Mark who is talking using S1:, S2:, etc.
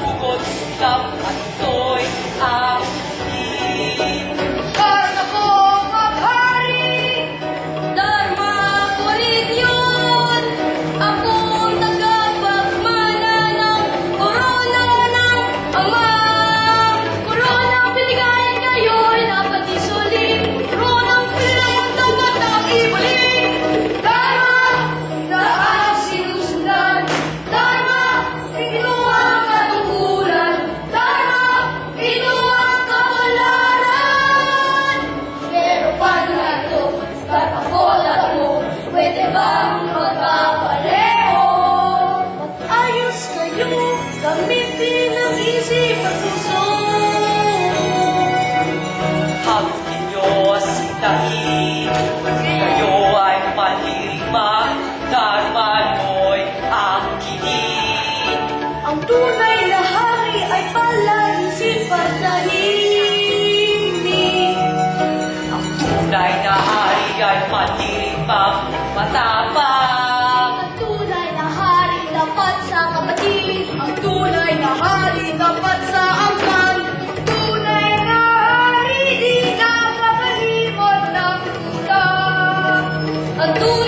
S1: 不过，情感很多。Bagay matiri pa, matapang.
S2: Ang tunay na hari dapat sa kapatid. Ang tunay na hari dapat sa angkan. Ang tunay na hari di ka makalimot ng kulang. Ang tunay